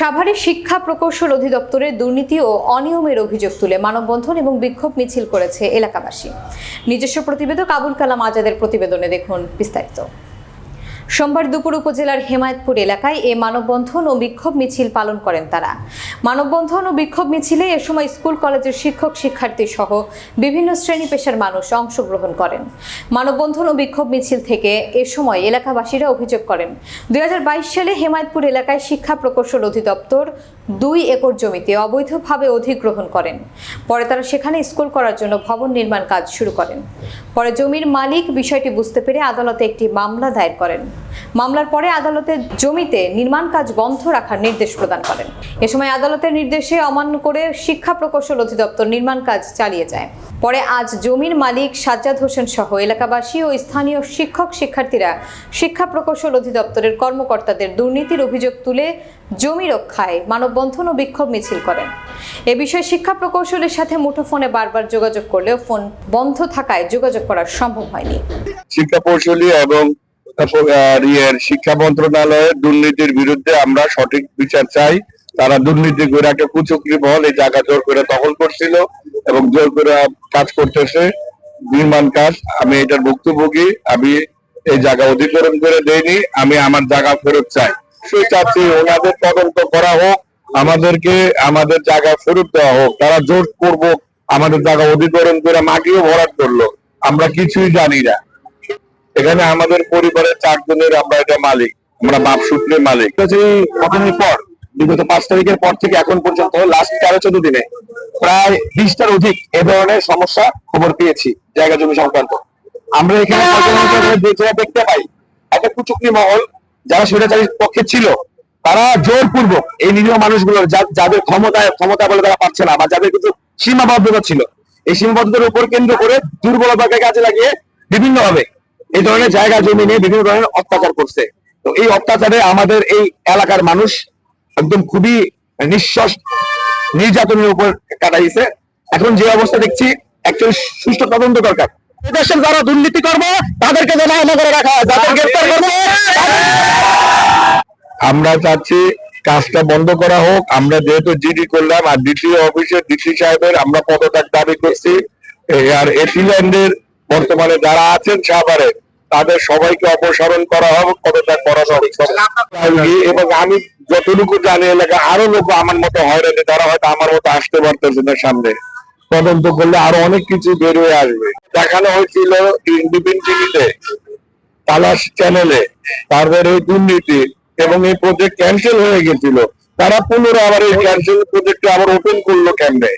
সাভারে শিক্ষা প্রকৌশল অধিদপ্তরের দুর্নীতি ও অনিয়মের অভিযোগ তুলে মানববন্ধন এবং বিক্ষোভ মিছিল করেছে এলাকাবাসী। নিজস্ব প্রতিবেদক আবুল কালাম আজাদের প্রতিবেদনে দেখুন বিস্তারিত। সোমবার দুপুর উপজেলার হেমায়তপুর এলাকায় এ মানববন্ধন ও বিক্ষোভ মিছিল পালন করেন তারা। মানববন্ধন ও বিক্ষোভ মিছিলে এ সময় স্কুল, কলেজের শিক্ষক, শিক্ষার্থী সহ বিভিন্ন শ্রেণি পেশার মানুষ অংশগ্রহণ করেন। মানববন্ধন ও বিক্ষোভ মিছিল থেকে এ সময় এলাকাবাসীরা অভিযোগ করেন, দুই হাজার বাইশ সালে হেমায়তপুর এলাকায় শিক্ষা প্রকৌশল অধিদপ্তর দুই একর জমিতে অবৈধভাবে অধিগ্রহণ করেন। পরে তারা সেখানে স্কুল করার জন্য ভবন নির্মাণ কাজ শুরু করেন। পরে জমির মালিক বিষয়টি বুঝতে পেরে আদালতে একটি মামলা দায়ের করেন। মামলার পরে আদালতে জমিতে নির্মাণ কাজ বন্ধ রাখার নির্দেশ প্রদান করেন। এ সময় আদালতের নির্দেশে অমান্য করে শিক্ষা প্রকৌশল অধিদপ্তর নির্মাণ কাজ চালিয়ে যায়। পরে আজ জমির মালিক সাজ্জাদ হোসেন সহ এলাকাবাসী ও স্থানীয় শিক্ষক শিক্ষার্থীরা শিক্ষা প্রকৌশল অধিদপ্তরের কর্মকর্তাদের দুর্নীতির অভিযোগ তুলে জমি রক্ষায় মানববন্ধন ও বিক্ষোভ মিছিল করেন। এ বিষয়ে শিক্ষা প্রকৌশলের সাথে মুঠোফোনে বারবার যোগাযোগ করলেও ফোন বন্ধ থাকায় যোগাযোগ করা সম্ভব হয়নি। শিক্ষা কৌশলী এবং শিক্ষা মন্ত্রণালয়ের দুর্নীতির বিরুদ্ধে আমরা সঠিক বিচার চাই। তারা দুর্নীতি করে একটা কুচক্রি বল এই জায়গা জোর করে দখল করছিল এবং জোর করে কাজ করতেছে। নির্মাণ কাজ, আমি এটার ভুক্তভোগী, আমি এই জায়গা অধিগ্রহণ করে দেইনি, আমি আমার জায়গা ফেরত চাই। সেই চাচ্ছি ওনাদের তদন্ত করা হোক, আমাদেরকে, আমাদের জায়গা ফেরত দেওয়া হোক। তারা জোর করব, আমাদের জায়গা অধিগ্রহণ করে মাটিও ভরাট করল। আমরা কিছুই জানি না। এখানে আমাদের পরিবারের চারজনের আমরা এটা মালিক আমরা বাপ সূত্রে মালিক। ঘটনার পর বিগত পাঁচ তারিখের পর থেকে এখন পর্যন্ত লাস্ট তেরো চোদ্দ দিনে প্রায় বিশটার অধিক এ ধরনের সমস্যা খবর পেয়েছি জায়গা জমি সংক্রান্ত। আমরা এখানে সাধারণত যে জায়গা দেখতে পাই? একটা কুচুকরি মহল যারা স্বৈরাচারীর পক্ষে ছিল তারা জোরপূর্বক এই নিরীহ মানুষগুলোর যাদের ক্ষমতায় ক্ষমতা বলে তারা পাচ্ছে না বা যাদের কিছু সীমাবদ্ধতা ছিল এই সীমাবদ্ধতার উপর কেন্দ্র করে দুর্বলতাকে কাজে লাগিয়ে বিভিন্ন ভাবে এই ধরনের জায়গা, জমি নিয়ে বিভিন্ন ধরনের অত্যাচার করছে। তো এই অত্যাচারে আমাদের এই এলাকার মানুষ একদম খুবই নিঃশ্বাস নির্যাতনের উপর কাটাইছে। এখন যে অবস্থা দেখছি একচুয়ালি সুষ্ঠু তদন্ত দরকার। দেশের যারা দুর্নীতি করব, তাদেরকে যেন করে রাখা হয়, যাদের আমরা চাচ্ছি কাজটা বন্ধ করা হোক। আমরা যেহেতু জিডি করলাম, আর দ্বিতীয় অফিসে ডিসি সাহেবের আমরা পদত্যাগ দাবি করছি। আর এসিল্যান্ডের বর্তমানে যারা আছেন সাভারে, তাদের সবাইকে অপসারণ করা হবে পদত্যাগ করা এবং আমি যতটুকু জানি, এলাকা আরও লোক আমার মতো হয়রানি তারা হয়তো আমার মতো আসতে পারতেছে না সামনে। তদন্ত করলে আরও অনেক কিছু বের হয়ে আসবে। দেখানো হয়েছিল টিভিতে, তালাশ চ্যানেলে তারপরে এই দুর্নীতি এবং এই প্রজেক্ট ক্যান্সেল হয়ে গেছিল। তারা পুনরায় আবার এই ক্যান্সেল প্রজেক্ট আবার ওপেন করল কেমনে?